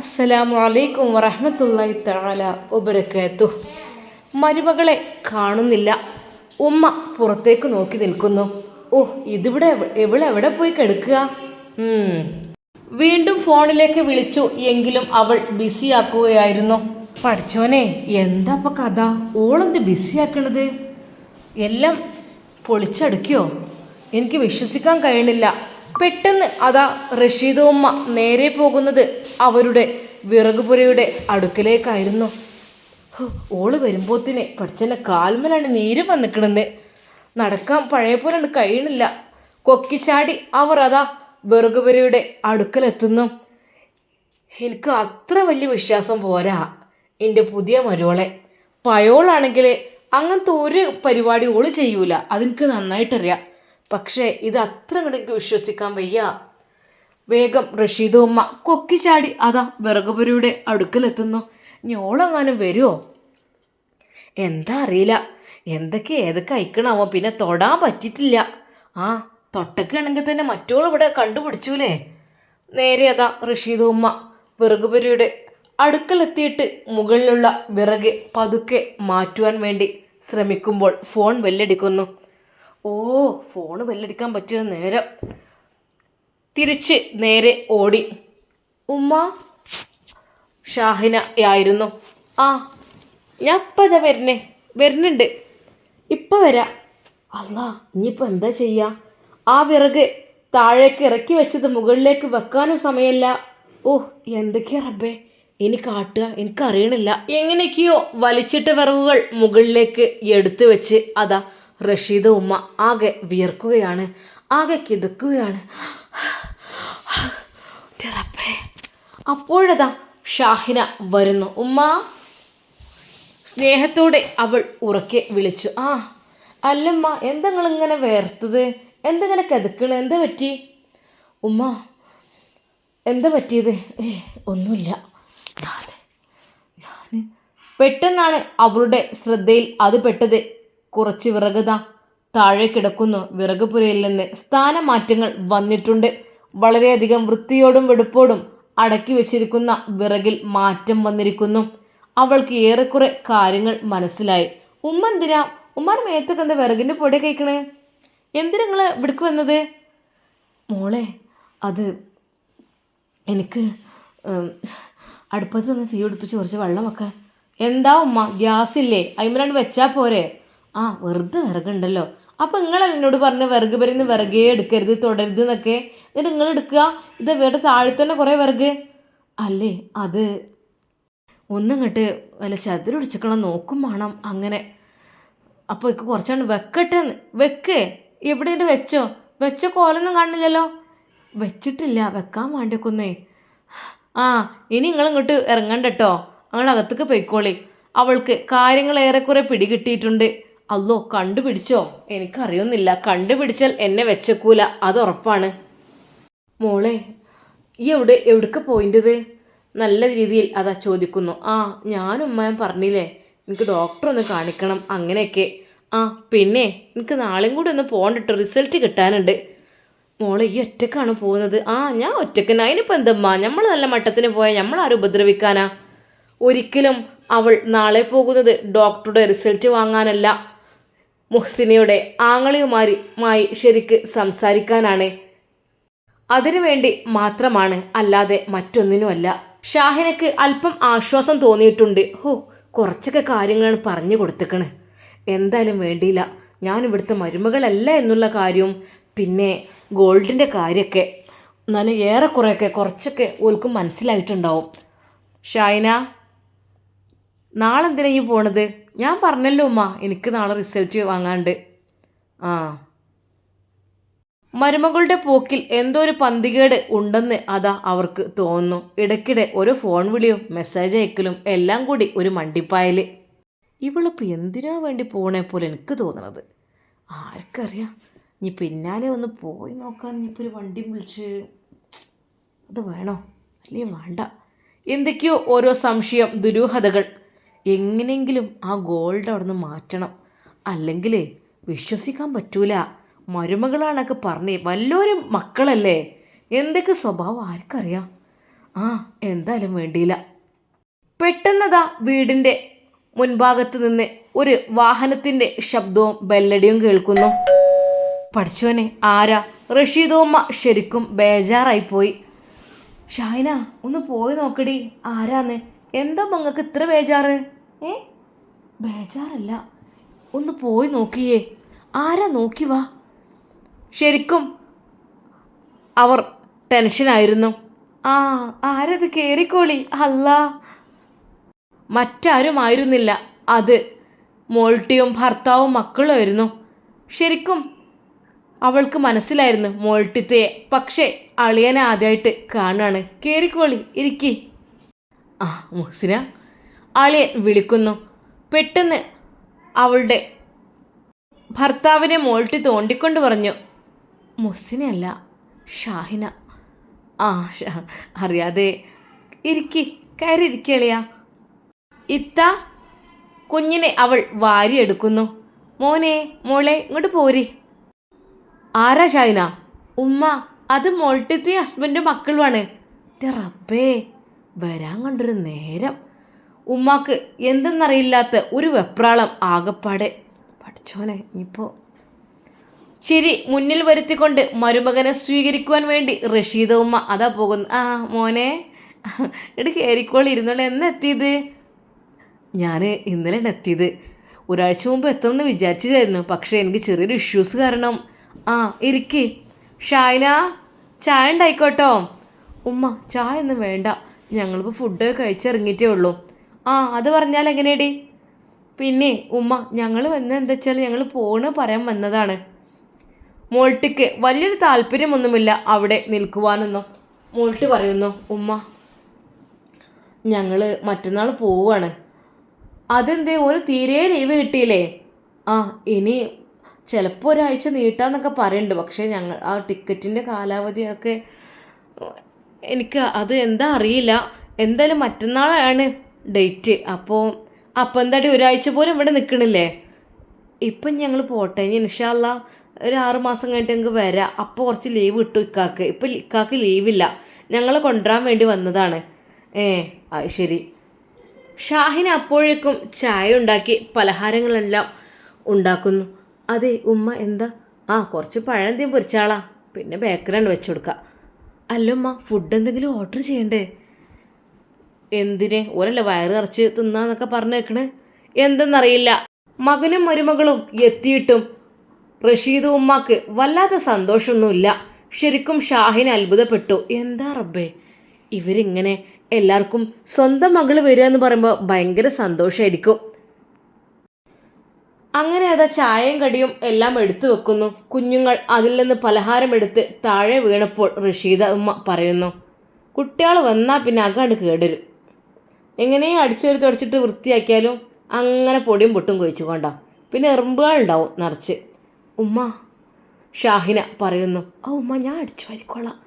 അസ്സലാമു അലൈക്കും വറഹമത്തല്ലായി താല ഉപരക്കേത്തു മരുമകളെ കാണുന്നില്ല. ഉമ്മ പുറത്തേക്ക് നോക്കി നിൽക്കുന്നു. ഓ ഇതിവിടെ എവിടെ പോയി കിടക്കുക? വീണ്ടും ഫോണിലേക്ക് വിളിച്ചു. എങ്കിലും അവൾ ബിസിയാക്കുകയായിരുന്നു. പഠിച്ചോനെ എന്താ ഇപ്പൊ കഥ? ഓളെന്ത് ബിസിയാക്കണത്? എല്ലാം പൊളിച്ചടുക്കിയോ? എനിക്ക് വിശ്വസിക്കാൻ കഴിയണില്ല. പെട്ടെന്ന് അതാ റഷീദ ഉമ്മ നേരെ പോകുന്നത് അവരുടെ വിറകുപുരയുടെ അടുക്കലേക്കായിരുന്നു. ഓൾ വരുമ്പോത്തിന് പഠിച്ചെന്നെ കാൽമലാണ് നീര് വന്നിക്കണത് നടക്കാൻ പഴയ പോലെ കഴിയണില്ല. കൊക്കിച്ചാടി അവർ അതാ വിറകുപുരയുടെ അടുക്കലെത്തുന്നു. എനിക്ക് അത്ര വലിയ വിശ്വാസം പോരാ എന്റെ പുതിയ മരുവളെ പയോളാണെങ്കിൽ അങ്ങനത്തെ ഒരു പരിപാടി ഓൾ ചെയ്യൂല. അതെനിക്ക് നന്നായിട്ടറിയാം. പക്ഷേ ഇത് അത്ര കണക്ക് വിശ്വസിക്കാൻ വയ്യ. വേഗം റഷീദ് ഉമ്മ കൊക്കി ചാടി അതാ വിറകുപുരയുടെ അടുക്കലെത്തുന്നു. ഞോളെങ്ങാനും വരുമോ എന്താ അറിയില്ല. എന്തൊക്കെ ഏതൊക്കെ അയക്കണാവോ പിന്നെ തൊടാൻ പറ്റിയിട്ടില്ല. ആ തൊട്ടക്കാണെങ്കിൽ തന്നെ മറ്റോളും ഇവിടെ കണ്ടുപിടിച്ചൂലേ? നേരെ അതാ റഷീദ് ഉമ്മ വിറകുപുരയുടെ അടുക്കലെത്തിയിട്ട് മുകളിലുള്ള വിറക് പതുക്കെ മാറ്റുവാൻ വേണ്ടി ശ്രമിക്കുമ്പോൾ ഫോൺ ബെല്ലടിക്കുന്നു. ഓ ഫോൺ ബെല്ലടിക്കാൻ പറ്റിയ നേരം. തിരിച്ച് നേരെ ഓടി. ഉമ്മ ഷാഹിന ആയിരുന്നു. ആ ഞാൻ ഇപ്പം ഇതാ വരുന്നേ വരുന്നുണ്ട്. ഇപ്പം വരാം. അല്ല ഇനിയിപ്പോൾ എന്താ ചെയ്യുക ആ വിറക് താഴേക്ക് ഇറക്കി വെച്ചത് മുകളിലേക്ക് വെക്കാനും സമയമില്ല. ഓ എന്തൊക്കെയാ റബ്ബേ? ഇനി കാട്ടുക എനിക്കറിയണില്ല. എങ്ങനെയൊക്കെയോ വലിച്ചിട്ട വിറകുകൾ മുകളിലേക്ക് എടുത്തു വെച്ച് അതാ റഷീദ ഉമ്മ ആകെ വിയർക്കുകയാണ് ആകെ കിതക്കുകയാണ് അപ്പോഴതാ ഷാഹിന വരുന്നു. ഉമ്മ സ്നേഹത്തോടെ അവൾ ഉറക്കെ വിളിച്ചു. ആ അല്ലമ്മ എന്താ നിങ്ങളിങ്ങനെ വേർത്തത്? എന്തെങ്ങനെ കിതക്കണ് എന്താ പറ്റി? ഉമ്മ എന്താ പറ്റിയത്? ഏ ഒന്നുമില്ല. ഞാൻ പെട്ടെന്നാണ് അവളുടെ ശ്രദ്ധയിൽ അത് പെട്ടത്. കുറച്ച് വിറകുതാ താഴെ കിടക്കുന്നു. വിറകുപുരയിൽ നിന്ന് സ്ഥാനമാറ്റങ്ങൾ വന്നിട്ടുണ്ട്. വളരെയധികം വൃത്തിയോടും വെടുപ്പോടും അടക്കി വെച്ചിരിക്കുന്ന വിറകിൽ മാറ്റം വന്നിരിക്കുന്നു. അവൾക്ക് ഏറെക്കുറെ കാര്യങ്ങൾ മനസ്സിലായി. ഉമ്മ എന്തിനാ? ഉമ്മാർ മേത്തൊക്കെ എന്താ വിറകിന്റെ പൊടി കഴിക്കണേ എന്തിനാ നിങ്ങൾ ഇവിടേക്ക് വന്നത്? മോളെ അത് എനിക്ക് അടുപ്പത്ത് നിന്ന് തീ പിടിപ്പിച്ച് കുറച്ച് വെള്ളം വെക്കാൻ എന്താ ഉമ്മ? ഗ്യാസ് ഇല്ലേ അതിമലാണ് വെച്ചാൽ പോരെ? ആ വെറുതെ വിറകുണ്ടല്ലോ. അപ്പം നിങ്ങൾ എന്നോട് പറഞ്ഞ വിറക് വരുന്ന വിറകേ എടുക്കരുത് തുടരുത് എന്നൊക്കെ. എന്നിട്ട് നിങ്ങൾ എടുക്കുക. ഇത് വേറെ താഴെ തന്നെ കുറേ വിറക്. അല്ലേ? അത് ഒന്നിങ്ങോട്ട് വല്ല ചതുരൊടിച്ചിക്കണം നോക്കും വേണം അങ്ങനെ. അപ്പോൾ ഇക്ക് കുറച്ചാണ് വെക്കട്ടെ വെക്കേ വെക്ക്. എവിടെ ഇത് വെച്ചോ? വെച്ച കോലൊന്നും കാണില്ലല്ലോ. വെച്ചിട്ടില്ല. വെക്കാൻ വേണ്ടിയൊക്കുന്നേ. ആ ഇനി നിങ്ങൾ ഇങ്ങോട്ട് ഇറങ്ങണ്ട കേട്ടോ. അങ്ങോട്ട് അകത്തേക്ക് പൊയ്ക്കോളി. അവൾക്ക് കാര്യങ്ങൾ ഏറെക്കുറെ പിടികിട്ടിയിട്ടുണ്ട് അല്ലോ കണ്ടുപിടിച്ചോ? എനിക്കറിയുന്നില്ല. കണ്ടുപിടിച്ചാൽ എന്നെ വെച്ചക്കൂല. അത് ഉറപ്പാണ്. മോളെ ഈ എവിടെ എവിടേക്ക് പോയിന്റത് നല്ല രീതിയിൽ അതാ ചോദിക്കുന്നു. ആ ഞാനും ഉമ്മയും പറഞ്ഞില്ലേ എനിക്ക് ഡോക്ടറെ ഒന്ന് കാണിക്കണം അങ്ങനെയൊക്കെ. ആ പിന്നെ എനിക്ക് നാളെയും കൂടി ഒന്ന് പോകണ്ടിട്ടോ. റിസൾട്ട് കിട്ടാനുണ്ട്. മോളെ ഈ ഒറ്റക്കാണ് പോകുന്നത്? ആ ഞാൻ ഒറ്റക്കന് അതിനിപ്പോൾ എന്തമ്മാ? നമ്മൾ നല്ല മട്ടത്തിന് പോയാൽ നമ്മൾ ആരും ഉപദ്രവിക്കാനാ? ഒരിക്കലും അവൾ നാളെ പോകുന്നത് ഡോക്ടറുടെ റിസൾട്ട് വാങ്ങാനല്ല. മുഹ്സിനയുടെ ആങ്ങളിയുമാരുമായി ശരിക്ക് സംസാരിക്കാനാണ്. അതിനുവേണ്ടി മാത്രമാണ് അല്ലാതെ മറ്റൊന്നിനുമല്ല. ഷാഹിനക്ക് അല്പം ആശ്വാസം തോന്നിയിട്ടുണ്ട്. ഹോ കുറച്ചൊക്കെ കാര്യങ്ങളാണ് പറഞ്ഞു കൊടുത്തേക്കണ്. എന്തായാലും വേണ്ടിയില്ല. ഞാൻ ഇവിടുത്തെ മരുമകളല്ല എന്നുള്ള കാര്യവും പിന്നെ ഗോൾഡിന്റെ കാര്യമൊക്കെ. നല്ല ഏറെക്കുറെയൊക്കെ കുറച്ചൊക്കെ ഓൽക്കും മനസ്സിലായിട്ടുണ്ടാവും. ഷൈന നാളെ എന്തിനാ ഈ പോണത്? ഞാൻ പറഞ്ഞല്ലോ ഉമ്മ എനിക്ക് നാളെ റിസൾട്ട് വാങ്ങാണ്ട്. ആ. മരുമകളുടെ പോക്കിൽ എന്തോ ഒരു പന്തികേട് ഉണ്ടെന്ന് അതാ അവർക്ക് തോന്നുന്നു. ഇടയ്ക്കിടെ ഒരു ഫോൺ വിളിയും മെസ്സേജ് അയക്കലും എല്ലാം കൂടി ഒരു മണ്ടിപ്പായൽ ഇവളിപ്പോൾ എന്തിനാ വേണ്ടി പോണേ പോലെ എനിക്ക് തോന്നണത്? ആർക്കറിയാം. നീ പിന്നാലെ ഒന്ന് പോയി നോക്കാൻ ഇനിയിപ്പോൾ ഒരു വണ്ടി വിളിച്ച് അത് വേണോ? അല്ലേ വേണ്ട. എന്തൊക്കെയോ ഓരോ സംശയം ദുരൂഹതകൾ. എങ്ങനെയെങ്കിലും ആ ഗോൾഡ് അവിടെ നിന്ന് മാറ്റണം. അല്ലെങ്കിൽ വിശ്വസിക്കാൻ പറ്റൂല. മരുമകളാണൊക്കെ പറഞ്ഞേ വല്ലോരും മക്കളല്ലേ? എന്തൊക്കെ സ്വഭാവം ആർക്കറിയാം? ആ എന്തായാലും വേണ്ടിയില്ല. പെട്ടെന്നതാ വീടിന്റെ മുൻഭാഗത്ത് നിന്ന് ഒരു വാഹനത്തിന്റെ ശബ്ദവും ബെല്ലടിയും കേൾക്കുന്നു. പഠിച്ചോനെ ആരാ? റഷീദുമ്മ ശരിക്കും ബേജാറായിപ്പോയി ഷായന ഒന്ന് പോയി നോക്കടി. ആരാന്ന്? എന്താ മങ്ങൾക്ക് ഇത്ര ബേജാറ്? ഏ? ബേജാറല്ല. ഒന്ന് പോയി നോക്കിയേ. ആരാ നോക്കി വാ. ശരിക്കും അവർ ടെൻഷനായിരുന്നു. ആ ആരത് കേറിക്കോളി. അല്ലാ. മറ്റാരുമായിരുന്നില്ല. അത് മോൾട്ടിയും ഭർത്താവും മക്കളുമായിരുന്നു. ശരിക്കും അവൾക്ക് മനസ്സിലായിരുന്നു മോൾട്ടിത്തയെ പക്ഷേ അളിയനെ ആദ്യമായിട്ട് കാണുകയാണ് കയറിക്കോളി ഇരിക്കി. ആ മുഹ്സിന. അളിയൻ വിളിക്കുന്നു. പെട്ടെന്ന് അവളുടെ ഭർത്താവിനെ മോൾട്ടി തോണ്ടിക്കൊണ്ട് പറഞ്ഞു മുഹ്സിനല്ല ഷാഹിന. ആ അറിയാതെ. ഇരിക്കി കയറി ഇരിക്കളിയാ ഇത്ത കുഞ്ഞിനെ അവൾ വാരിയെടുക്കുന്നു. മോനെ മോളെ ഇങ്ങോട്ട് പോരി. ആരാ ഷാഹിന? ഉമ്മ അത് മോൾട്ടിത്തി ഹസ്ബൻഡ് മക്കളുമാണ്. റബ്ബേ വരാൻ കണ്ടൊരു നേരം. ഉമ്മാക്ക് എന്തെന്നറിയില്ലാത്ത ഒരു വെപ്രാളം ആകപ്പാടെ. പഠിച്ചോനെ ഇപ്പോൾ ചിരി മുന്നിൽ വരുത്തിക്കൊണ്ട് മരുമകനെ സ്വീകരിക്കുവാൻ വേണ്ടി റഷീദ ഉമ്മ അതാ പോകുന്നു ആ മോനെ. എടി കയറിക്കോളി ഇരുന്നോളെ. എന്നെത്തിയത് ഞാൻ ഇന്നലെ എത്തിയത് ഒരാഴ്ച മുമ്പ് എത്തുമെന്ന് വിചാരിച്ചതായിരുന്നു. പക്ഷേ എനിക്ക് ചെറിയൊരു ഇഷ്യൂസ് കാരണം. ആ ഇരിക്ക്. ഷായന ചായ ഉണ്ടായിക്കോട്ടോ? ഉമ്മ ചായ ഒന്നും വേണ്ട. ഞങ്ങളിപ്പോൾ ഫുഡൊക്കെ കഴിച്ചിറങ്ങിയിട്ടേ ഉള്ളൂ. ആ അത് പറഞ്ഞാൽ എങ്ങനെയടി? പിന്നെ ഉമ്മ ഞങ്ങൾ വന്ന എന്താ വെച്ചാൽ ഞങ്ങൾ പോണ് പറയാൻ വന്നതാണ്. മോൾട്ടിക്ക് വലിയൊരു താല്പര്യമൊന്നുമില്ല അവിടെ നിൽക്കുവാനൊന്നും. മോൾട്ട് പറയുന്നു ഉമ്മ ഞങ്ങൾ മറ്റന്നാൾ പോവാണ്. അതെന്തേ ഒരു തീരെ ലീവ് കിട്ടിയില്ലേ? ആ ഇനി ചിലപ്പോൾ ഒരാഴ്ച നീട്ടാന്നൊക്കെ പറയുന്നുണ്ട് പക്ഷേ ഞങ്ങൾ ആ ടിക്കറ്റിന്റെ കാലാവധിയൊക്കെ എനിക്ക് അത് എന്താ അറിയില്ല. എന്തായാലും മറ്റന്നാളാണ്. ഡേറ്റ്. അപ്പോൾ അപ്പോൾ എന്താടി ഒരാഴ്ച പോലും ഇവിടെ നിൽക്കണില്ലേ ഇപ്പം ഞങ്ങൾ പോട്ടെ. ഇനി ഇൻഷാല്ല ഒരു ആറ് മാസം കഴിഞ്ഞിട്ട് ഞങ്ങൾക്ക് വരാം. അപ്പോൾ കുറച്ച് ലീവ് കിട്ടും ഇക്കാക്ക്. ഇപ്പം ഇക്കാക്ക് ലീവില്ല. ഞങ്ങളെ കൊണ്ടുവരാൻ വേണ്ടി വന്നതാണ്. ഏ ശരി. ഷാഹിൻ അപ്പോഴേക്കും ചായ ഉണ്ടാക്കി പലഹാരങ്ങളെല്ലാം ഉണ്ടാക്കുന്നു. അതെ ഉമ്മ എന്താ? ആ കുറച്ച് പഴം എന്തെങ്കിലും പൊരിച്ചാളാ. പിന്നെ ബേക്കറി ഉണ്ട് വെച്ചു കൊടുക്കുക അല്ലമ്മ ഫുഡ് എന്തെങ്കിലും ഓർഡർ ചെയ്യണ്ടേ? എന്തിന്? ഒരല്ല വയറ് നിറച്ച് തിന്നാന്നൊക്കെ പറഞ്ഞേക്കണേ. എന്തെന്നറിയില്ല. മകനും മരുമകളും എത്തിയിട്ടും റഷീദ് ഉമ്മാക്ക് വല്ലാത്ത സന്തോഷമൊന്നുമില്ല. ശരിക്കും ഷാഹിൻ അത്ഭുതപ്പെട്ടു. എന്താ റബ്ബേ? ഇവരിങ്ങനെ എല്ലാവർക്കും സ്വന്തം മകൾ വരിക എന്ന് പറയുമ്പോൾ ഭയങ്കര സന്തോഷമായിരിക്കും അങ്ങനെ അതാ ചായയും കടിയും എല്ലാം എടുത്തു വെക്കുന്നു. കുഞ്ഞുങ്ങൾ അതിൽ നിന്ന് പലഹാരം എടുത്ത് താഴെ വീണപ്പോൾ റഷീദ ഉമ്മ പറയുന്നു കുട്ടികൾ വന്നാൽ പിന്നെ അകാണ്ട് കേടരും. എങ്ങനെയും അടിച്ചൊരു തുടച്ചിട്ട് വൃത്തിയാക്കിയാലും അങ്ങനെ പൊടിയും പൊട്ടും കൊഴിച്ചു കൊണ്ടോ. പിന്നെ എറുമ്പുകളുണ്ടാവും നിറച്ച്. ഉമ്മ ഷാഹിന പറയുന്നു ആ ഉമ്മ ഞാൻ അടിച്ചു വാരിക്കോളാം.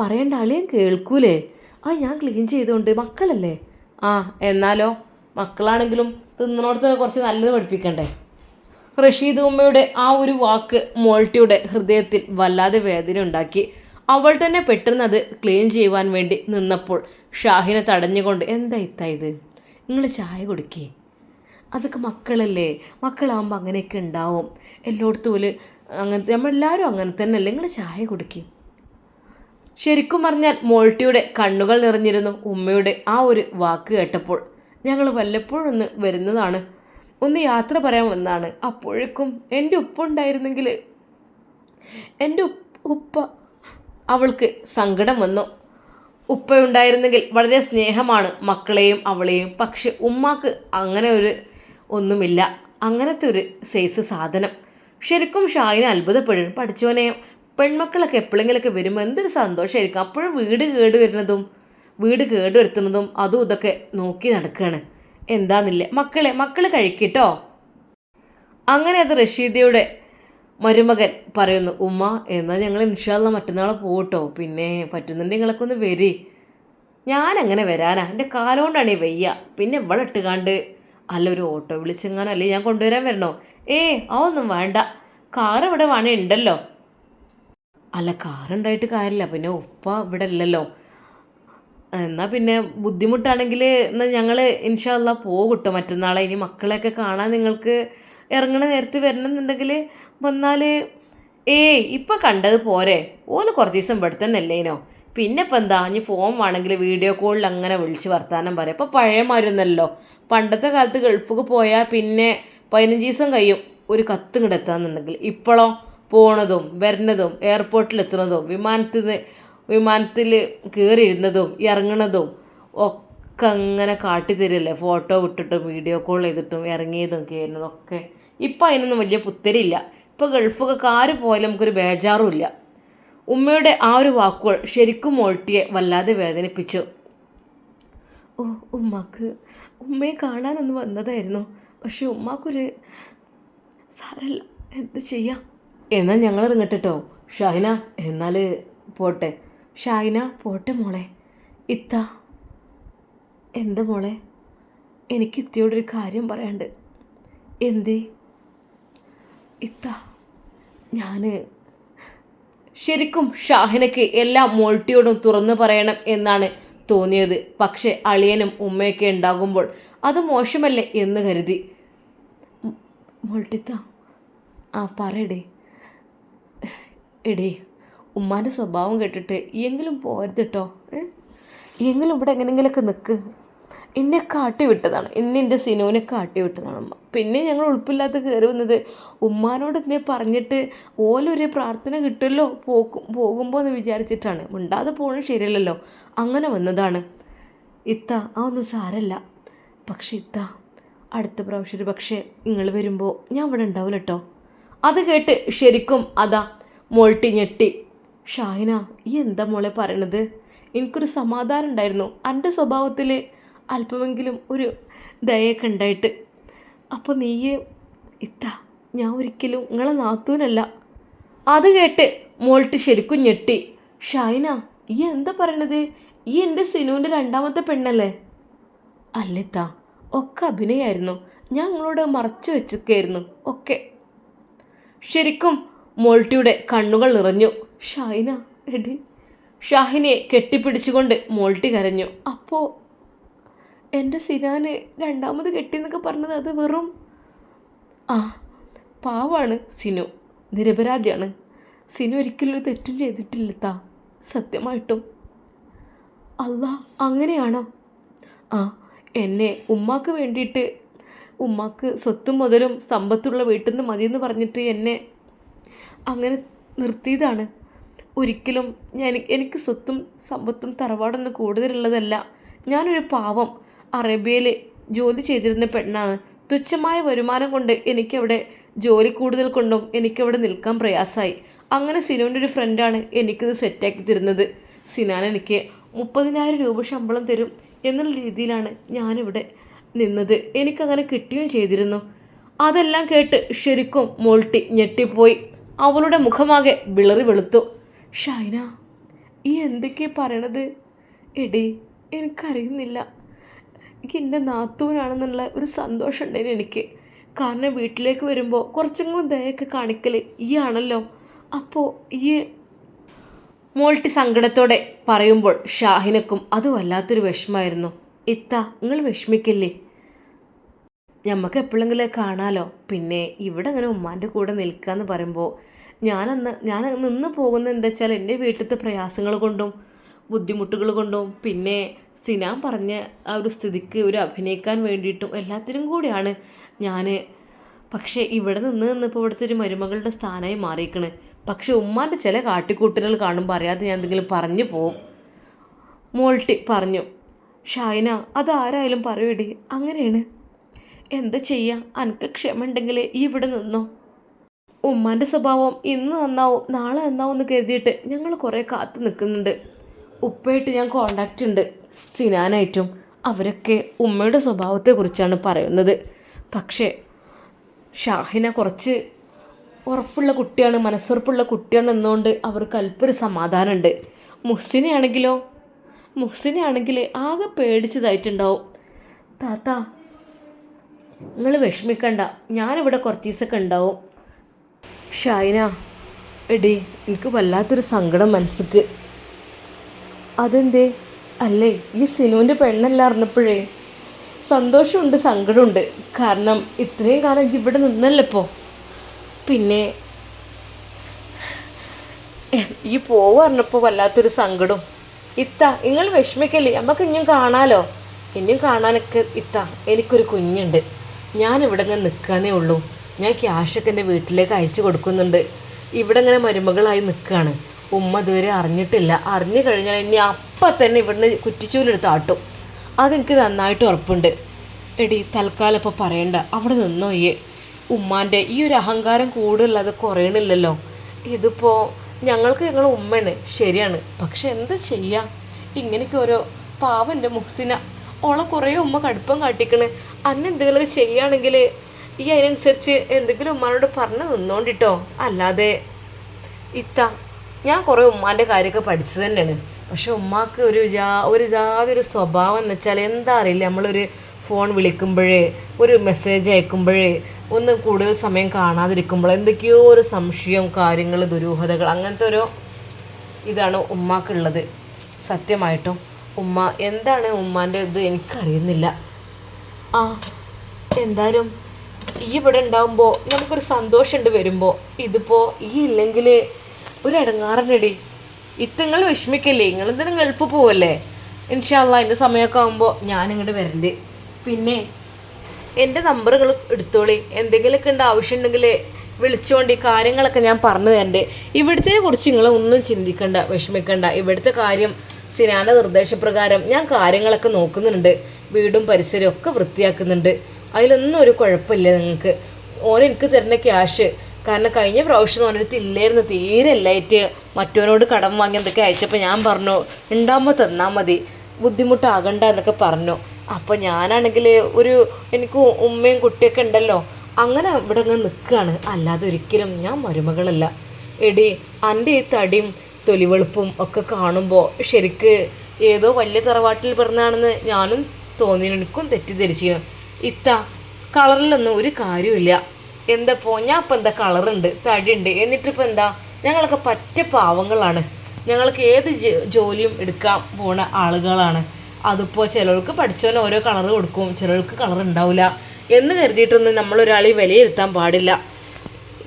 പറയേണ്ട ആളെയും കേൾക്കൂലേ? ആ ഞാൻ ക്ലീൻ ചെയ്തുകൊണ്ട് മക്കളല്ലേ? ആ എന്നാലോ മക്കളാണെങ്കിലും തിന്നണോടത്ത് കുറച്ച് നല്ലത് പഠിപ്പിക്കണ്ടേ? റഷീദ് ഉമ്മയുടെ ആ ഒരു വാക്ക് മോൾട്ടിയുടെ ഹൃദയത്തിൽ വല്ലാതെ വേദന ഉണ്ടാക്കി അവൾ തന്നെ പെട്ടെന്ന് അത് ക്ലീൻ ചെയ്യുവാൻ വേണ്ടി നിന്നപ്പോൾ ഷാഹിനെ തടഞ്ഞുകൊണ്ട് എന്താ ഇത്ത ഇത്? നിങ്ങൾ ചായ കുടിക്കേ. അതൊക്കെ മക്കളല്ലേ? മക്കളാകുമ്പോൾ അങ്ങനെയൊക്കെ ഉണ്ടാവും. എല്ലായിടത്തും ഒരു അങ്ങനത്തെ നമ്മളെല്ലാവരും അങ്ങനെ തന്നെ അല്ലേ നിങ്ങൾ ചായ കുടിക്കും. ശരിക്കും പറഞ്ഞാൽ മോൾട്ടിയുടെ കണ്ണുകൾ നിറഞ്ഞിരുന്നു ഉമ്മയുടെ ആ ഒരു വാക്ക് കേട്ടപ്പോൾ. ഞങ്ങൾ വല്ലപ്പോഴൊന്ന് വരുന്നതാണ്. ഒന്ന് യാത്ര പറയാൻ വന്നതാണ്. അപ്പോഴേക്കും എന്റെ ഉപ്പ ഉണ്ടായിരുന്നെങ്കിൽ എന്റെ ഉപ്പ അവൾക്ക് സങ്കടം വന്നു. ഉപ്പയുണ്ടായിരുന്നെങ്കിൽ വളരെ സ്നേഹമാണ് മക്കളെയും അവളെയും. പക്ഷെ ഉമ്മാക്ക് അങ്ങനെ ഒരു ഒന്നുമില്ല. അങ്ങനത്തെ ഒരു സൈസ് സാധനം. ശരിക്കും ഷായിനെ അത്ഭുതപ്പെടും. പഠിച്ചോനെ പെൺമക്കളൊക്കെ എപ്പോഴെങ്കിലൊക്കെ വരുമ്പോൾ എന്തൊരു സന്തോഷമായിരിക്കും അപ്പോഴും വീട് കേട് വരുന്നതും വീട് കേട് വരുത്തുന്നതും അതും ഇതൊക്കെ നോക്കി നടക്കുകയാണ് എന്താന്നില്ലേ. മക്കളെ മക്കൾ കഴിക്കട്ടോ അങ്ങനെ അത് റഷീദയുടെ മരുമകൻ പറയുന്നു ഉമ്മ എന്നാൽ ഞങ്ങൾ ഇൻഷാല്ല മറ്റന്നാൾ പോകട്ടോ പിന്നെ പറ്റുന്നുണ്ടെങ്കിൽ നിങ്ങളൊക്കെ ഒന്ന് വരി. ഞാൻ അങ്ങനെ വരാനാ. എന്റെ കാലുകൊണ്ടാണ് ഈ വയ്യ. പിന്നെ ഇവിടെ ഇട്ടുകാണ്ട് അല്ല ഒരു ഓട്ടോ വിളിച്ചെങ്ങാനും അല്ലേ ഞാൻ കൊണ്ടുവരാൻ വരണോ? ഏ അതൊന്നും വേണ്ട. കാർ ഇവിടെ വേണേ ഉണ്ടല്ലോ അല്ല കാറുണ്ടായിട്ട് കാര്യമില്ല. പിന്നെ ഉപ്പ ഇവിടെ ഇല്ലല്ലോ എന്നാൽ പിന്നെ ബുദ്ധിമുട്ടാണെങ്കിൽ എന്നാൽ ഞങ്ങൾ ഇൻഷാല്ല പോകട്ടോ. മറ്റന്നാളെ ഇനി മക്കളെയൊക്കെ കാണാൻ നിങ്ങൾക്ക് ഇറങ്ങണ നേരത്ത് വരണമെന്നുണ്ടെങ്കിൽ വന്നാൽ ഏയ് ഇപ്പം കണ്ടത് പോരെ. ഓൽ കുറച്ച് ദിവസം ഇവിടെ അല്ലേനോ പിന്നെ ഇപ്പം എന്താ? ഇനി ഫോൺ വേണമെങ്കിൽ വീഡിയോ കോളിൽ അങ്ങനെ വിളിച്ച് വർത്താനം പറയാം. ഇപ്പം പഴയ മാരുന്നല്ലോ പണ്ടത്തെ കാലത്ത് ഗൾഫിക്ക് പോയാൽ പിന്നെ പതിനഞ്ച് ദിവസം കഴിയും ഒരു കത്ത് ഇങ്ങോട്ട് എത്താന്നുണ്ടെങ്കിൽ. ഇപ്പോഴോ പോണതും വരുന്നതും എയർപോർട്ടിൽ എത്തുന്നതും വിമാനത്തിൽ വിമാനത്തിൽ കയറിയിരുന്നതും ഇറങ്ങണതും ഒക്കെ അങ്ങനെ കാട്ടിത്തരില്ലേ? ഫോട്ടോ വിട്ടിട്ടും വീഡിയോ കോൾ ചെയ്തിട്ടും ഇറങ്ങിയതും കയറുന്നതും ഒക്കെ. ഇപ്പം അതിനൊന്നും വലിയ പുത്തരില്ല. ഇപ്പോൾ കാര് പോയാലും നമുക്കൊരു ബേജാറും ഇല്ല ഉമ്മയുടെ ആ ഒരു വാക്കുകൾ ശരിക്കും മോൾട്ടിയെ വല്ലാതെ വേദനിപ്പിച്ചു. ഓ ഉമ്മക്ക്. ഉമ്മയെ കാണാനൊന്ന് വന്നതായിരുന്നു. പക്ഷെ ഉമ്മാക്കൊരു സാരല്ല. എന്ത് ചെയ്യാം? എന്നാൽ ഞങ്ങൾ ഇറങ്ങട്ടോ ഷാഹിന എന്നാൽ പോട്ടെ. ഷാഹിന പോട്ടെ മോളെ. ഇത്ത. എന്ത് മോളെ? എനിക്ക് ഇത്തിയോടൊരു കാര്യം പറയാണ്ട് എന്തേ? ഇത്ത ഞാൻ ശരിക്കും ഷാഹിനക്ക് എല്ലാം മോൾട്ടിയോടും തുറന്നു പറയണം എന്നാണ് തോന്നിയത്. പക്ഷെ അളിയനും ഉമ്മയൊക്കെ ഉണ്ടാകുമ്പോൾ അത് മോശമല്ലേ എന്ന് കരുതി. മോൾട്ടിത്ത ആ പറയടേ. എടേ ഉമ്മാന്റെ സ്വഭാവം കേട്ടിട്ട് എങ്കിലും പോരുത് കേട്ടോ എങ്കിലും ഇവിടെ എങ്ങനെയെങ്കിലുമൊക്കെ നിൽക്ക് എന്നെ കാട്ടി വിട്ടതാണ്. എന്നെ എന്റെ സിനുവിനെ കാട്ടി വിട്ടതാണ് ഉമ്മ. പിന്നെ ഞങ്ങൾ ഉൾപ്പില്ലാത്ത കയറി വന്നത് ഉമ്മാനോട് എന്നെ പറഞ്ഞിട്ട് ഓലൊരു പ്രാർത്ഥന കിട്ടുമല്ലോ പോകും പോകുമ്പോൾ എന്ന് വിചാരിച്ചിട്ടാണ്. മിണ്ടാതെ പോകണം ശരിയല്ലല്ലോ. അങ്ങനെ വന്നതാണ്. ഇത്ത ആ ഒന്നും സാരല്ല. പക്ഷെ ഇത്ത അടുത്ത പ്രാവശ്യം ഒരു പക്ഷേ നിങ്ങൾ വരുമ്പോൾ ഞാൻ ഇവിടെ ഉണ്ടാവില്ല കേട്ടോ അത് കേട്ട് ശരിക്കും അതാ മോൾട്ടി ഞെട്ടി. ഷാഹിന ഈ എന്താ മോളെ പറയണത്? എനിക്കൊരു സമാധാനം ഉണ്ടായിരുന്നു. എന്റെ സ്വഭാവത്തിൽ അല്പമെങ്കിലും ഒരു ദയൊക്കെ ഉണ്ടായിട്ട്. അപ്പോൾ നീയെ ഇത്താ ഞാൻ ഒരിക്കലും നിങ്ങളെ നാത്തൂനല്ല. അത് കേട്ട് മോൾട്ട് ശരിക്കും ഞെട്ടി. ഷൈന ഈ എന്താ പറയണത്? ഈ എന്റെ സിനുവിന്റെ രണ്ടാമത്തെ പെണ്ണല്ലേ? അല്ലെത്ത ഒക്കെ അഭിനയമായിരുന്നു ഞാൻ നിങ്ങളോട് മറച്ചു വെച്ചൊക്കെയായിരുന്നു ഒക്കെ. ശരിക്കും മോൾട്ടിയുടെ കണ്ണുകൾ നിറഞ്ഞു. ഷൈന എടി. ഷാഹിനെ കെട്ടിപ്പിടിച്ചുകൊണ്ട് മോൾട്ടി കരഞ്ഞു. അപ്പോൾ എന്റെ സിനാനെ രണ്ടാമത് കെട്ടിയെന്നൊക്കെ പറഞ്ഞത് അത് വെറും ആ പാവാണ് സിനു. നിരപരാധിയാണ്. സിനു ഒരിക്കലും ഒരു തെറ്റും ചെയ്തിട്ടില്ല താ സത്യമായിട്ടും. അല്ല അങ്ങനെയാണോ? ആ എന്നെ ഉമ്മാക്ക് വേണ്ടിയിട്ട് ഉമ്മാക്ക് സ്വത്തും മുതലും സമ്പത്തുള്ള വീട്ടിൽ നിന്ന് മതിയെന്ന് പറഞ്ഞിട്ട് എന്നെ അങ്ങനെ നിർത്തിയതാണ്. ഒരിക്കലും ഞാൻ എനിക്ക് സ്വത്തും സമ്പത്തും തറവാടൊന്നും കൂടുതലുള്ളതല്ല. ഞാനൊരു പാവം. അറേബ്യയിൽ ജോലി ചെയ്തിരുന്ന പെണ്ണാണ്. തുച്ഛമായ വരുമാനം കൊണ്ട് എനിക്കവിടെ ജോലി കൂടുതൽ കൊണ്ടും എനിക്കവിടെ നിൽക്കാൻ പ്രയാസമായി അങ്ങനെ സിനുവിന്റെ ഒരു ഫ്രണ്ടാണ് എനിക്കിത് സെറ്റാക്കി തരുന്നത്. സിനാൻ എനിക്ക് മുപ്പതിനായിരം രൂപ ശമ്പളം തരും എന്നുള്ള രീതിയിലാണ് ഞാനിവിടെ നിന്നത്. എനിക്കങ്ങനെ കിട്ടുകയും ചെയ്തിരുന്നു. അതെല്ലാം കേട്ട് ശരിക്കും മോൾട്ടി ഞെട്ടിപ്പോയി. അവളുടെ മുഖമാകെ വിളറി വെളുത്തു. ഷൈന ഈ എന്തൊക്കെയാ പറയണത്? എടി എനിക്കറിയുന്നില്ല. എനിക്ക് എന്റെ നാത്തൂനാണെന്നുള്ള ഒരു സന്തോഷം ഉണ്ടായിരുന്നു എനിക്ക്. കാരണം വീട്ടിലേക്ക് വരുമ്പോൾ കുറച്ചെങ്കിലും ദയൊക്കെ കാണിക്കൽ ഈ ആണല്ലോ അപ്പോൾ ഈ മോൾട്ടി സങ്കടത്തോടെ പറയുമ്പോൾ ഷാഹിനക്കും അത് വല്ലാത്തൊരു വിഷമമായിരുന്നു. ഇത്ത നിങ്ങൾ വിഷമിക്കില്ലേ? ഞമ്മക്ക് എപ്പോഴെങ്കിലും കാണാലോ. പിന്നെ ഇവിടെ അങ്ങനെ ഉമ്മാന്റെ കൂടെ നിൽക്കുക എന്ന് പറയുമ്പോൾ ഞാനന്ന് ഞാൻ നിന്ന് പോകുന്നത് എന്താ വെച്ചാൽ എന്റെ വീട്ടിലത്തെ പ്രയാസങ്ങൾ കൊണ്ടും ബുദ്ധിമുട്ടുകൾ കൊണ്ടും പിന്നെ സിനാൻ പറഞ്ഞ ആ ഒരു സ്ഥിതിക്ക് ഒരു അഭിനയിക്കാൻ വേണ്ടിയിട്ടും എല്ലാത്തിനും കൂടിയാണ് ഞാൻ പക്ഷേ ഇവിടെ നിന്ന് നിന്നിപ്പോൾ ഇവിടുത്തെ ഒരു മരുമകളുടെ സ്ഥാനമായി മാറിയിരിക്കണ്. പക്ഷേ ഉമ്മാന്റെ ചില കാട്ടിക്കൂട്ടലുകൾ കാണുമ്പോൾ അറിയാതെ ഞാൻ എന്തെങ്കിലും പറഞ്ഞു പോവും. മോൾട്ടി പറഞ്ഞു ഷായന അതാരായാലും പറയൂടി അങ്ങനെയാണ്. എന്താ ചെയ്യുക അനക്ക് ക്ഷമ ഉണ്ടെങ്കിൽ ഈ ഇവിടെ നിന്നോ? ഉമ്മാന്റെ സ്വഭാവം ഇന്ന് നന്നാവും നാളെ നന്നാവും എന്ന് കരുതിയിട്ട് ഞങ്ങൾ കുറേ കാത്തു നിൽക്കുന്നുണ്ട് ഉപ്പയായിട്ട് ഞാൻ കോണ്ടാക്റ്റ് ഉണ്ട്. സിനാനായിട്ടും അവരൊക്കെ ഉമ്മയുടെ സ്വഭാവത്തെക്കുറിച്ചാണ് പറയുന്നത്. പക്ഷേ ഷാഹിന കുറച്ച് ഉറപ്പുള്ള കുട്ടിയാണ് മനസ്സുറപ്പുള്ള കുട്ടിയാണ് എന്നുകൊണ്ട് അവർക്ക് അല്പൊരു സമാധാനമുണ്ട്. മുഹ്സിനെ ആണെങ്കിലോ മുഹ്സിനെ ആണെങ്കിൽ ആകെ പേടിച്ചതായിട്ടുണ്ടാവും. താത്ത നിങ്ങൾ വിഷമിക്കണ്ട. ഞാനിവിടെ കുറച്ച് ദിവസമൊക്കെ ഉണ്ടാവും. ഷൈന എടി എനിക്ക് വല്ലാത്തൊരു സങ്കടം മനസ്സിക്ക്. അതെന്തേ? അല്ലേ? ഈ സിനുവിന്റെ പെണ്ണല്ല അറിഞ്ഞപ്പോഴേ സന്തോഷമുണ്ട് സങ്കടമുണ്ട്. കാരണം ഇത്രയും കാലം ഇവിടെ നിന്നല്ലപ്പോ പിന്നെ ഈ പോവ് വല്ലാത്തൊരു സങ്കടം ഇത്ത നിങ്ങൾ വിഷമിക്കല്ലേ? നമുക്ക് ഇനിയും കാണാലോ? ഇനിയും കാണാനൊക്കെ ഇത്ത എനിക്കൊരു കുഞ്ഞുണ്ട്. ഞാൻ ഇവിടെ ഇങ്ങനെ നിൽക്കാനേ ഉള്ളൂ. ഞാൻ ക്യാഷൊക്കെ എന്റെ വീട്ടിലേക്ക് അയച്ചു കൊടുക്കുന്നുണ്ട്. ഇവിടെ ഇങ്ങനെ മരുമകളായി നിൽക്കുകയാണ് ഉമ്മ ഇതുവരെ അറിഞ്ഞിട്ടില്ല. അറിഞ്ഞു കഴിഞ്ഞാൽ ഇനി അപ്പം തന്നെ ഇവിടുന്ന് കുറ്റിച്ചൂലെടുത്ത് ആട്ടും. അതെനിക്ക് നന്നായിട്ട് ഉറപ്പുണ്ട്. എടി തൽക്കാലം ഇപ്പോൾ പറയണ്ട. അവിടെ നിന്നോ ഈ ഉമ്മാന്റെ ഈ ഒരു അഹങ്കാരം കൂടുതലത് കുറയണില്ലല്ലോ. ഇതിപ്പോൾ ഞങ്ങൾക്ക് ഞങ്ങൾ ഉമ്മയാണ്. ശരിയാണ്. പക്ഷെ എന്താ ചെയ്യാം? ഇങ്ങനെയൊക്കെ ഓരോ പാവന്റെ മുഹ്സിന ഓളെ കുറേ ഉമ്മ കടുപ്പം കാട്ടിക്കണ്. അന്ന് എന്തെങ്കിലുമൊക്കെ ചെയ്യുകയാണെങ്കിൽ ഈ അതിനനുസരിച്ച് എന്തെങ്കിലും ഉമ്മാനോട് പറഞ്ഞ് നിന്നോണ്ടിട്ടോ. അല്ലാതെ ഇത്ത ഞാൻ കുറേ ഉമ്മാന്റെ കാര്യമൊക്കെ പഠിച്ചു തന്നെയാണ്. പക്ഷെ ഉമ്മാക്ക് ഒരു ജാ ഒരു ജാതൊരു സ്വഭാവം എന്ന് വെച്ചാൽ എന്താ അറിയില്ല. നമ്മളൊരു ഫോൺ വിളിക്കുമ്പോഴേ ഒരു മെസ്സേജ് അയക്കുമ്പോഴേ ഒന്ന് കൂടുതൽ സമയം കാണാതിരിക്കുമ്പോൾ എന്തൊക്കെയോ ഒരു സംശയം കാര്യങ്ങൾ ദുരൂഹതകൾ അങ്ങനത്തെ ഒരു ഇതാണ് ഉമ്മാക്കുള്ളത്. സത്യമായിട്ടും ഉമ്മ എന്താണ് ഉമ്മാന്റെ ഇത് എനിക്കറിയുന്നില്ല. ആ എന്തായാലും ഈ ഇവിടെ ഉണ്ടാകുമ്പോൾ നമുക്കൊരു സന്തോഷമുണ്ട് വരുമ്പോൾ. ഇതിപ്പോൾ ഈ ഇല്ലെങ്കിൽ ഒരു ഇടങ്ങാറനടി ഇത്തങ്ങൾ വിഷമിക്കല്ലേ? നിങ്ങൾ എന്തിനും ഗൾഫ് പോവല്ലേ? ഇൻഷാല്ല അതിന്റെ സമയമൊക്കെ ആകുമ്പോൾ ഞാൻ ഇങ്ങോട്ട് വരണ്ട്. പിന്നെ എന്റെ നമ്പറുകൾ എടുത്തോളി. എന്തെങ്കിലുമൊക്കെ ഉണ്ട് ആവശ്യമുണ്ടെങ്കിൽ വിളിച്ചുകൊണ്ട് ഈ കാര്യങ്ങളൊക്കെ ഞാൻ പറഞ്ഞു തരണ്ട്. ഇവിടുത്തെ കുറിച്ച് നിങ്ങൾ ഒന്നും ചിന്തിക്കണ്ട വിഷമിക്കണ്ട. ഇവിടുത്തെ കാര്യം സിനാന നിർദ്ദേശപ്രകാരം ഞാൻ കാര്യങ്ങളൊക്കെ നോക്കുന്നുണ്ട്. വീടും പരിസരവും ഒക്കെ വൃത്തിയാക്കുന്നുണ്ട്. അതിലൊന്നും ഒരു കുഴപ്പമില്ല നിങ്ങൾക്ക്. ഓൻ എനിക്ക് തരുന്ന ക്യാഷ് കാരണം കഴിഞ്ഞ പ്രാവശ്യം ഓനടുത്ത് ഇല്ലായിരുന്നു തീരെ ഇല്ലായിട്ട് മറ്റവനോട് കടം വാങ്ങി എന്തൊക്കെ അയച്ചപ്പോൾ ഞാൻ പറഞ്ഞു ഉണ്ടാകുമ്പോൾ തന്നാൽ മതി. ബുദ്ധിമുട്ടാകണ്ട എന്നൊക്കെ പറഞ്ഞു. അപ്പോൾ ഞാനാണെങ്കിൽ ഒരു എനിക്ക് ഉമ്മയും കുട്ടിയൊക്കെ ഉണ്ടല്ലോ അങ്ങനെ ഇവിടെ അങ്ങ് നിൽക്കുകയാണ് അല്ലാതെ ഒരിക്കലും ഞാൻ മരുമകളല്ല. എടി എന്റെ ഈ തടിയും തൊലിവെളുപ്പും ഒക്കെ കാണുമ്പോൾ ശരിക്ക് ഏതോ വലിയ തറവാട്ടിൽ പിറന്നാണെന്ന് ഞാനും തോന്നിയെനിക്കും തെറ്റിദ്ധരിച്ചിരുന്നു തെറ്റിദ്ധരിച്ചു ഇത്ത കളറിലൊന്നും ഒരു കാര്യമില്ല എന്തപ്പോ ഞാൻ ഇപ്പം എന്താ കളറുണ്ട് തടിയുണ്ട് എന്നിട്ടിപ്പോൾ എന്താ? ഞങ്ങളൊക്കെ പറ്റ പാവങ്ങളാണ്. ഞങ്ങൾക്ക് ഏത് ജോലിയും എടുക്കാൻ പോണ ആളുകളാണ്. അതിപ്പോൾ ചിലർക്ക് പഠിച്ചവന് ഓരോ കളർ കൊടുക്കും ചിലർക്ക് കളർ ഉണ്ടാവില്ല എന്ന് കരുതിയിട്ടൊന്നും നമ്മളൊരാളെ വിലയിരുത്താൻ പാടില്ല.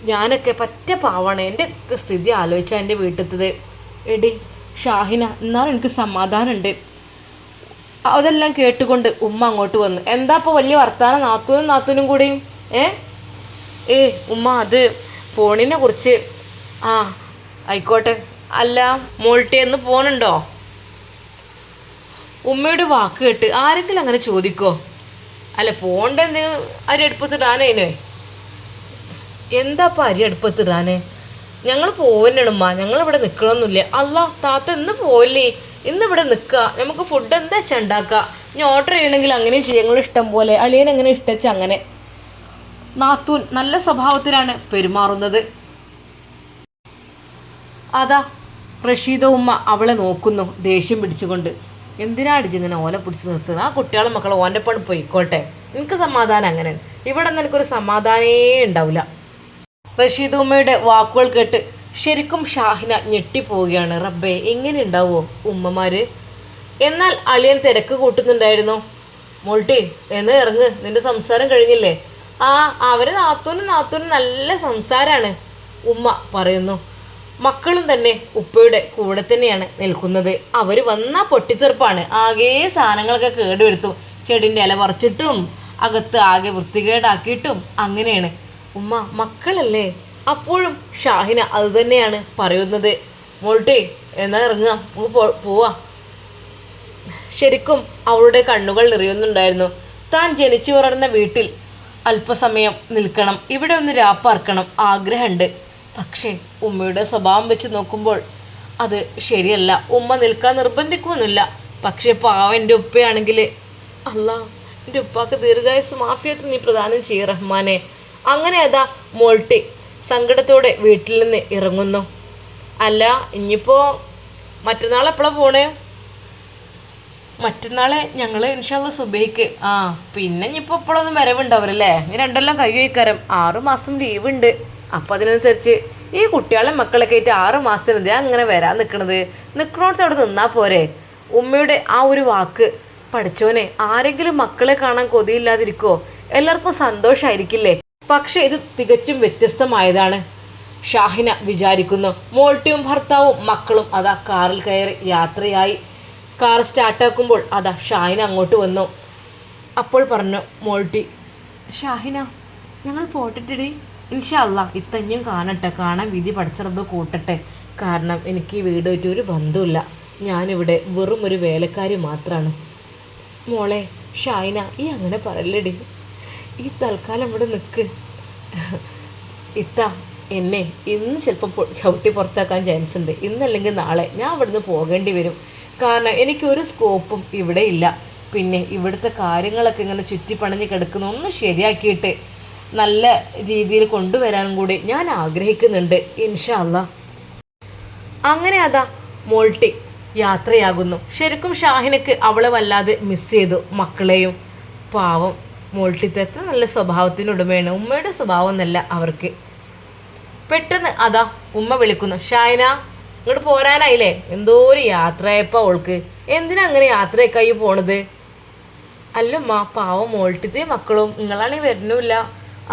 ഞാനൊക്കെ പറ്റ പാവാണ്. എന്റെ സ്ഥിതി ആലോചിച്ചാൽ എന്റെ വീട്ടിലത്തത് എടി ഷാഹിന എന്നാലും എനിക്ക് സമാധാനമുണ്ട് അതെല്ലാം കേട്ടുകൊണ്ട് ഉമ്മ അങ്ങോട്ട് വന്നു. എന്താ ഇപ്പോൾ വലിയ വർത്താനം? നാത്തൂനും നാത്തൂനും കൂടിയും ഏ? ഏ ഉമ്മ അത് പോണിനെ കുറിച്ച്. ആ ആയിക്കോട്ടെ. അല്ല മോൾട്ടേന്ന് പോണുണ്ടോ? ഉമ്മയുടെ വാക്ക് കേട്ട് ആരെങ്കിലും അങ്ങനെ ചോദിക്കോ? അല്ല പോണ്ട എന്തെങ്കിലും അരി അടുപ്പത്തിടാനേനേ? എന്താ അരി അടുപ്പത്തിടാന്? ഞങ്ങൾ പോവന്നാണ് ഉമ്മ. ഞങ്ങൾ ഇവിടെ നിൽക്കണമെന്നില്ല അല്ല താത്ത ഇന്ന് പോയില്ലേ ഇന്ന് ഇവിടെ നിൽക്കുക നമുക്ക് ഫുഡ് എന്താ വെച്ചാൽ ഉണ്ടാക്കുക ഇനി ഓർഡർ ചെയ്യണമെങ്കിൽ അങ്ങനെയും ചെയ്യാം. ഞങ്ങൾ ഇഷ്ടം പോലെ അളിയൻ എങ്ങനെ ഇഷ്ടച്ച അങ്ങനെ. നാത്തൂൻ നല്ല സ്വഭാവത്തിലാണ് പെരുമാറുന്നത്. അതാ റഷീദ ഉമ്മ അവളെ നോക്കുന്നു ദേഷ്യം പിടിച്ചുകൊണ്ട്. എന്തിനാണ് ഇങ്ങനെ ഓല പിടിച്ച് നിർത്തുന്നത് ആ കുട്ടികളും മക്കൾ ഓന്റെ പണി പോയിക്കോട്ടെ. എനിക്ക് സമാധാനം അങ്ങനെയാണ് ഇവിടെ നിന്ന് എനിക്കൊരു സമാധാനേ ഉണ്ടാവില്ല. റഷീദ് ഉമ്മയുടെ വാക്കുകൾ കേട്ട് ശരിക്കും ഷാഹിന ഞെട്ടിപ്പോവുകയാണ്. റബ്ബേ എങ്ങനെ ഉണ്ടാവുമോ ഉമ്മമാര്? എന്നാൽ അളിയൻ തിരക്ക് കൂട്ടുന്നുണ്ടായിരുന്നു. മോൾട്ടി എന്ന് ഇറങ്ങ്. നിന്റെ സംസാരം കഴിഞ്ഞില്ലേ? ആ അവർ നാത്തൂനും നാത്തൂനും നല്ല സംസാരമാണ് ഉമ്മ പറയുന്നു മക്കളും തന്നെ ഉപ്പയുടെ കൂടെ തന്നെയാണ് നിൽക്കുന്നത്. അവർ വന്ന പൊട്ടിത്തെറുപ്പാണ്. ആകെ സാധനങ്ങളൊക്കെ കേടുവരുത്തും. ചെടിന്റെ ഇല പറിച്ചിട്ടും അകത്ത് ആകെ വൃത്തികേടാക്കിയിട്ടും അങ്ങനെയാണ്. ഉമ്മ മക്കളല്ലേ? അപ്പോഴും ഷാഹിന അത് തന്നെയാണ് പറയുന്നത്. മോൾട്ടേ എന്നാ ഇറങ്ങാം നമുക്ക് പോവാ. ശരിക്കും അവളുടെ കണ്ണുകൾ നിറയുന്നുണ്ടായിരുന്നു. താൻ ജനിച്ചു വളർന്ന വീട്ടിൽ അല്പസമയം നിൽക്കണം. ഇവിടെ ഒന്ന് രാപ്പാർക്കണം ആഗ്രഹമുണ്ട്. പക്ഷേ ഉമ്മയുടെ സ്വഭാവം വെച്ച് നോക്കുമ്പോൾ അത് ശരിയല്ല. ഉമ്മ നിൽക്കാൻ നിർബന്ധിക്കുമൊന്നുമില്ല പക്ഷേ പാവ എന്റെ ഉപ്പയാണെങ്കിൽ അല്ല എന്റെ ഉപ്പാക്ക് ദീർഘായുസ് മാഫിയത്ത് നീ പ്രദാനം ചെയ്യ റഹ്മാനെ. അങ്ങനെ അതാ മോൾട്ടി സങ്കടത്തോടെ വീട്ടിൽ നിന്ന് ഇറങ്ങുന്നു. അല്ല ഇനിയിപ്പോൾ മറ്റന്നാൾ എപ്പോഴാണ് പോണേ? മറ്റന്നാളെ ഞങ്ങൾ ഇൻഷാല്ല സുബൈക്ക് ആ. പിന്നെ ഇനിയിപ്പോൾ ഇപ്പോഴൊന്നും വരവുണ്ടാവില്ലല്ലേ ഇനി രണ്ടെല്ലാം കൈ വയ്ക്കാരം ആറു മാസം ലീവ് ഉണ്ട് അപ്പം അതിനനുസരിച്ച് ഈ കുട്ടികളെ മക്കളൊക്കെ ആയിട്ട് ആറ് മാസത്തിന് എന്തിനാ അങ്ങനെ വരാൻ നിൽക്കണത് നിൽക്കണോടത്ത് അവിടെ നിന്നാൽ പോരെ? ഉമ്മയുടെ ആ ഒരു വാക്ക് പഠിച്ചോനെ ആരെങ്കിലും മക്കളെ കാണാൻ കൊതിയില്ലാതിരിക്കോ? എല്ലാവർക്കും സന്തോഷമായിരിക്കില്ലേ പക്ഷെ ഇത് തികച്ചും വ്യത്യസ്തമായതാണ്. ഷാഹിന വിചാരിക്കുന്നു മോൾട്ടിയും ഭർത്താവും മക്കളും അതാ കാറിൽ കയറി യാത്രയായി. കാർ സ്റ്റാർട്ടാക്കുമ്പോൾ അതാ ഷാഹിന അങ്ങോട്ട് വന്നു. അപ്പോൾ പറഞ്ഞു മോൾട്ടി. ഷാഹിന ഞങ്ങൾ പോട്ടിട്ടിടി. ഇൻഷല്ല ഇത്തഞ്ഞും കാണട്ടെ. കാണാൻ വിധി പഠിച്ചറബ് കൂട്ടട്ടെ. കാരണം എനിക്ക് ഈ വീടുമായിട്ട് ഒരു ബന്ധമില്ല ഞാനിവിടെ വെറും ഒരു വേലക്കാരി മാത്രമാണ് മോളെ ഷായിന ഈ അങ്ങനെ പറയല്ലടി. ഈ തൽക്കാലം ഇവിടെ നിൽക്ക് ഇത്ത എന്നെ ഇന്ന് ചിലപ്പോൾ ചവിട്ടി പുറത്താക്കാൻ ചാൻസ് ഉണ്ട്. ഇന്നല്ലെങ്കിൽ നാളെ ഞാൻ അവിടുന്ന് പോകേണ്ടി വരും. കാരണം എനിക്കൊരു സ്കോപ്പും ഇവിടെ ഇല്ല. പിന്നെ ഇവിടുത്തെ കാര്യങ്ങളൊക്കെ ഇങ്ങനെ ചുറ്റിപ്പണഞ്ഞ് കിടക്കുന്ന. ഒന്ന് ശരിയാക്കിയിട്ട് നല്ല രീതിയിൽ കൊണ്ടുവരാനും കൂടി ഞാൻ ആഗ്രഹിക്കുന്നുണ്ട്. ഇൻഷല്ല അങ്ങനെ അതാ മോൾട്ടി യാത്രയാകുന്നു. ശരിക്കും ഷാഹിനക്ക് അവളെ വല്ലാതെ മിസ് ചെയ്തു. മക്കളെയും പാവം. മോൾട്ടിത്തെ എത്ര നല്ല സ്വഭാവത്തിനുടമയാണ് ഉമ്മയുടെ സ്വഭാവം എന്നല്ല അവർക്ക്. പെട്ടെന്ന് അതാ ഉമ്മ വിളിക്കുന്നു. ഷായന ഇങ്ങോട്ട് പോരാനായില്ലേ? എന്തോ ഒരു യാത്രയപ്പോ അവൾക്ക് എന്തിനാ അങ്ങനെ യാത്രയൊക്കെയായി പോണത്? അല്ലമ്മ പാവം മോൾട്ടിത്തെ മക്കളും നിങ്ങളാണെങ്കിൽ വരണില്ല.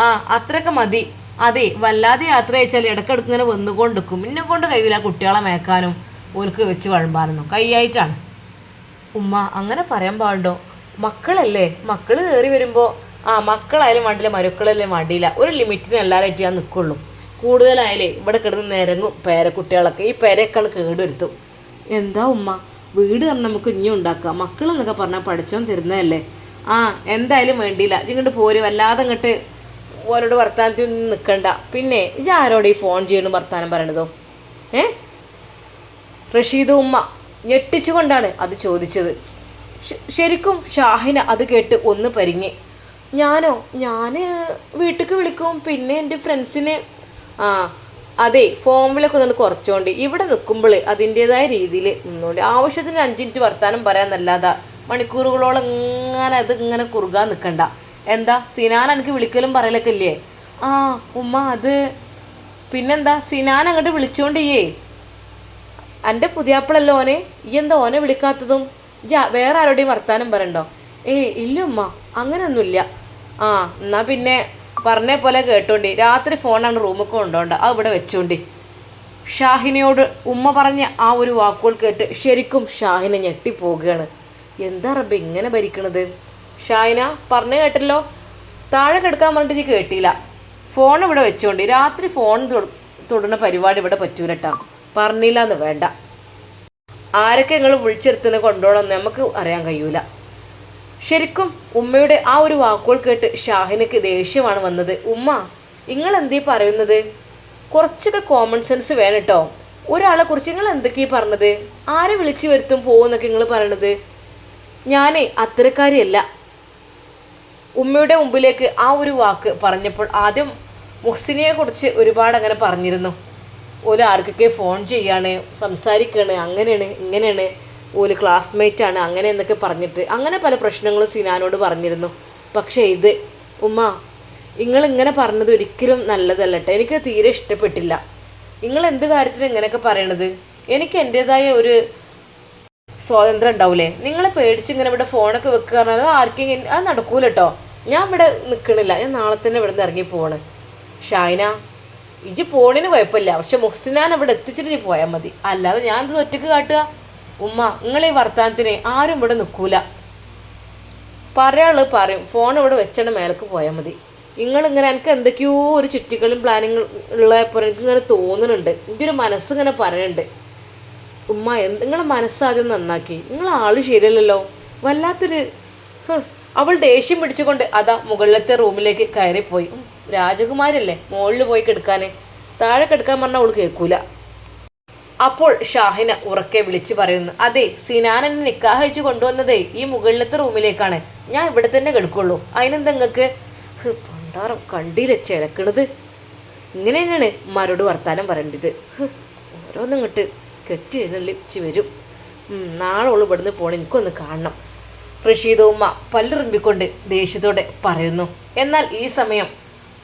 ആ അത്രയൊക്കെ മതി. അതെ വല്ലാതെ യാത്ര അയച്ചാൽ ഇടക്കിടക്ക് ഇങ്ങനെ വന്നുകൊണ്ടിരിക്കും. എന്നെ കൊണ്ട് കഴിയില്ല കുട്ടികളെ മേക്കാനും ഓർക്ക് വെച്ച് വഴമ്പാനൊന്നും. കൈയായിട്ടാണ് ഉമ്മ അങ്ങനെ പറയാൻ പാടുണ്ടോ? മക്കളല്ലേ? മക്കൾ കയറി വരുമ്പോൾ ആ മക്കളായാലും വേണ്ടില്ല മരുക്കളല്ലേ വേണ്ടിയില്ല ഒരു ലിമിറ്റിന് എല്ലാവരായിട്ട് ഞാൻ നിൽക്കുള്ളൂ കൂടുതലായാലേ ഇവിടെ കിടന്ന് നിരങ്ങും പേരക്കുട്ടികളൊക്കെ ഈ പേരക്കൾ കേടുവരുത്തും. എന്താ ഉമ്മ? വീട് തന്നെ നമുക്ക് ഇനിയും ഉണ്ടാക്കാം. മക്കളെന്നൊക്കെ പറഞ്ഞാൽ പഠിച്ചോ തരുന്നതല്ലേ? ആ എന്തായാലും വേണ്ടിയില്ല. ഇങ്ങോട്ട് പോരും വല്ലാതെ അങ്ങോട്ട് ഓരോട് വർത്താനത്തിൽ നിൽക്കണ്ട പിന്നെ ഇജ് ആരോട് ഈ ഫോൺ ചെയ്യണം വർത്താനം പറയണതോ? ഏ? റഷീദ് ഉമ്മ ഞെട്ടിച്ചുകൊണ്ടാണ് അത് ചോദിച്ചത്. ശരിക്കും ഷാഹിന അത് കേട്ട് ഒന്ന് പരിങ്ങി. ഞാനോ? ഞാൻ വീട്ടിലേക്ക് വിളിക്കും. പിന്നെ എന്റെ ഫ്രണ്ട്സിന് ആ അതെ ഫോമിലൊക്കെ നിന്ന് കുറച്ചുകൊണ്ട് ഇവിടെ നിൽക്കുമ്പോൾ അതിന്റെതായ രീതിയിൽ നിന്നുകൊണ്ട് ആവശ്യത്തിന് അഞ്ച് മിനിറ്റ് വർത്താനം പറയാമെന്നല്ലാതെ മണിക്കൂറുകളോളം ഇങ്ങനെ അത് ഇങ്ങനെ കുറുകാൻ നിൽക്കണ്ട എന്താ സിനാൻ എനിക്ക് വിളിക്കലും പറയലൊക്കെ ഇല്ലേ? ആ ഉമ്മ അത് പിന്നെന്താ സിനാൻ അങ്ങോട്ട് വിളിച്ചോണ്ടിയേ എന്റെ പുതിയാപ്പിളല്ലോ ഓനെ? ഈ എന്താ ഓനെ വിളിക്കാത്തതും? ജാ വേറെ ആരോടെയും വർത്താനം പറയണ്ടോ? ഏയ് ഇല്ല ഉമ്മ അങ്ങനെയൊന്നുമില്ല. ആ എന്നാൽ പിന്നെ പറഞ്ഞ പോലെ കേട്ടോണ്ടി. രാത്രി ഫോണാണ് റൂമിൽ കൊണ്ടോണ്ട അത് ഇവിടെ വെച്ചോണ്ടി. ഷാഹിനയോട് ഉമ്മ പറഞ്ഞ ആ ഒരു വാക്കുകൾ കേട്ട് ശരിക്കും ഷാഹിന ഞെട്ടിപ്പോവുകയാണ്. എന്താ റബ്ബ് ഇങ്ങനെ ഭരിക്കണത്? ഷാഹിന പറഞ്ഞു കേട്ടല്ലോ? താഴെ കിടക്കാൻ പറഞ്ഞിട്ട് കേട്ടില്ല. ഫോൺ ഇവിടെ വെച്ചോണ്ടി. രാത്രി ഫോൺ തൊട- തൊടുന്ന പരിപാടി ഇവിടെ പറ്റൂലട്ടാ. പറഞ്ഞില്ല എന്ന് വേണ്ട. ആരൊക്കെ നിങ്ങൾ വിളിച്ചെടുത്തിന് കൊണ്ടുപോകണമെന്ന് നമുക്ക് അറിയാൻ കഴിയൂല. ശരിക്കും ഉമ്മയുടെ ആ ഒരു വാക്കുകൾ കേട്ട് ഷാഹിനക്ക് ദേഷ്യമാണ് വന്നത്. ഉമ്മ നിങ്ങൾ എന്തീ പറയുന്നത്? കുറച്ചൊക്കെ കോമൺ സെൻസ് വേണം കേട്ടോ ഒരാളെ കുറിച്ച് നിങ്ങൾ എന്തൊക്കെയാ പറഞ്ഞത്? ആരെ വിളിച്ചു വരുത്തും പോകുന്നൊക്കെ നിങ്ങൾ പറയണത്? ഞാനേ അത്തരക്കാരിയല്ല. ഉമ്മയുടെ മുമ്പിലേക്ക് ആ ഒരു വാക്ക് പറഞ്ഞപ്പോൾ ആദ്യം മുഹ്സിനിയെ കുറിച്ച് ഒരുപാട് അങ്ങനെ പറഞ്ഞിരുന്നു. ഓൽ ആർക്കൊക്കെ ഫോൺ ചെയ്യാണ് സംസാരിക്കുകയാണ് അങ്ങനെയാണ് ഇങ്ങനെയാണ്. ഓൽ ക്ലാസ്മേറ്റ് ആണ് അങ്ങനെ എന്നൊക്കെ പറഞ്ഞിട്ട്. അങ്ങനെ പല പ്രശ്നങ്ങളും സിനാനോട് പറഞ്ഞിരുന്നു. പക്ഷേ ഇത് ഉമ്മ നിങ്ങൾ ഇങ്ങനെ പറഞ്ഞത് ഒരിക്കലും നല്ലതല്ലട്ടെ. എനിക്ക് തീരെ ഇഷ്ടപ്പെട്ടില്ല. നിങ്ങൾ എന്ത് കാര്യത്തിന് ഇങ്ങനെയൊക്കെ പറയണത്? എനിക്ക് എന്റെതായ ഒരു സ്വാതന്ത്ര്യം ഉണ്ടാവൂലേ? നിങ്ങളെ പേടിച്ച് ഇങ്ങനെ ഇവിടെ ഫോണൊക്കെ വെക്കുക പറഞ്ഞാൽ ആർക്കെങ്കിലും അത് നടക്കൂല കേട്ടോ ഞാൻ ഇവിടെ നിൽക്കണില്ല ഞാൻ നാളെ തന്നെ ഇവിടെ നിന്ന് ഇറങ്ങി പോവാണ്. ഷായന ഇജ് പോണിന് കുഴപ്പമില്ല. പക്ഷെ മുഹ്സിനാൻ അവിടെ എത്തിച്ചിട്ട് പോയാൽ മതി. അല്ലാതെ ഞാൻ ഇത് ഒറ്റയ്ക്ക് കാട്ടുക? ഉമ്മ നിങ്ങളീ വർത്താനത്തിന് ആരും ഇവിടെ നിൽക്കൂല. പറയാൾ പറയും ഫോൺ ഇവിടെ വെച്ചാണ് മേലേക്ക് പോയാൽ മതി. നിങ്ങളിങ്ങനെ എനിക്ക് എന്തൊക്കെയോ ഒരു ചുറ്റിക്കളും പ്ലാനിങ് ഉള്ളപ്പോൾ എനിക്ക് ഇങ്ങനെ തോന്നുന്നുണ്ട്. എന്റെ ഒരു മനസ്സിങ്ങനെ പറയുന്നുണ്ട് ഉമ്മ എന്ത് നിങ്ങളെ മനസ്സാദ്യം നന്നാക്കി. നിങ്ങൾ ആൾ ശരിയല്ലല്ലോ. വല്ലാത്തൊരു അവൾ ദേഷ്യം പിടിച്ചുകൊണ്ട് അതാ മുകളിലത്തെ റൂമിലേക്ക് കയറിപ്പോയി. രാജകുമാരല്ലേ മുകളിൽ പോയി കിടക്കാൻ താഴെ കിടക്കാൻ പറഞ്ഞാൽ അവൾ കേൾക്കൂല. അപ്പോൾ ഷാഹിന ഉറക്കെ വിളിച്ചു പറയുന്നു. അതെ സിനാൻ എന്നെ കൊണ്ടുവന്നത് കൊണ്ടുവന്നതേ ഈ മുകളിലത്തെ റൂമിലേക്കാണ്. ഞാൻ ഇവിടെ തന്നെ കിടക്കുള്ളൂ. അതിനെന്താ പണ്ടാറം കണ്ടില്ല ചിലക്കണത്? ഇങ്ങനെ തന്നെയാണ് മരോട് വർത്താനം പറയേണ്ടത്. ഓരോന്നിങ്ങോട്ട് കെട്ടി എഴുന്നള്ളിച്ച് വരും. നാളെ ഉള്ളു ഇവിടുന്ന് പോകണം എനിക്കൊന്ന് കാണണം. റഷീദ ഉമ്മ പല്ലിറുമ്പിക്കൊണ്ട് ദേഷ്യത്തോടെ പറയുന്നു. എന്നാൽ ഈ സമയം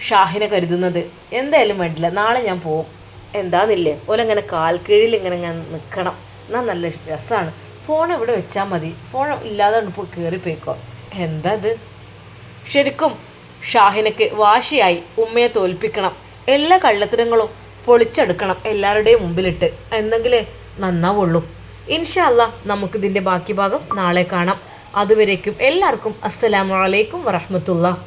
ഷാഹിനെ കരുതുന്നത് എന്തായാലും വേണ്ടില്ല. നാളെ ഞാൻ പോവും. എന്താന്നില്ലേ? ഓലങ്ങനെ കാൽക്കീഴിൽ ഇങ്ങനെ ഇങ്ങനെ നിൽക്കണം എന്നാൽ നല്ല രസമാണ് ഫോൺ ഇവിടെ വെച്ചാൽ മതി. ഫോൺ ഇല്ലാതെ ഇപ്പോൾ കയറിപ്പോയിക്കോ എന്താ ഇത്? ശരിക്കും ഷാഹിനയ്ക്ക് വാശിയായി ഉമ്മയെ തോൽപ്പിക്കണം. എല്ലാ കള്ളത്തരങ്ങളും പൊളിച്ചെടുക്കണം എല്ലാവരുടെയും മുമ്പിലിട്ട്. എന്നെങ്കിലേ നന്നാവുള്ളൂ. ഇൻഷാ അല്ലാ നമുക്കിതിന്റെ ബാക്കി ഭാഗം നാളെ കാണാം. അതുവരേക്കും എല്ലാവർക്കും അസ്സലാമു അലൈക്കും വറഹ്മത്തുള്ളാഹി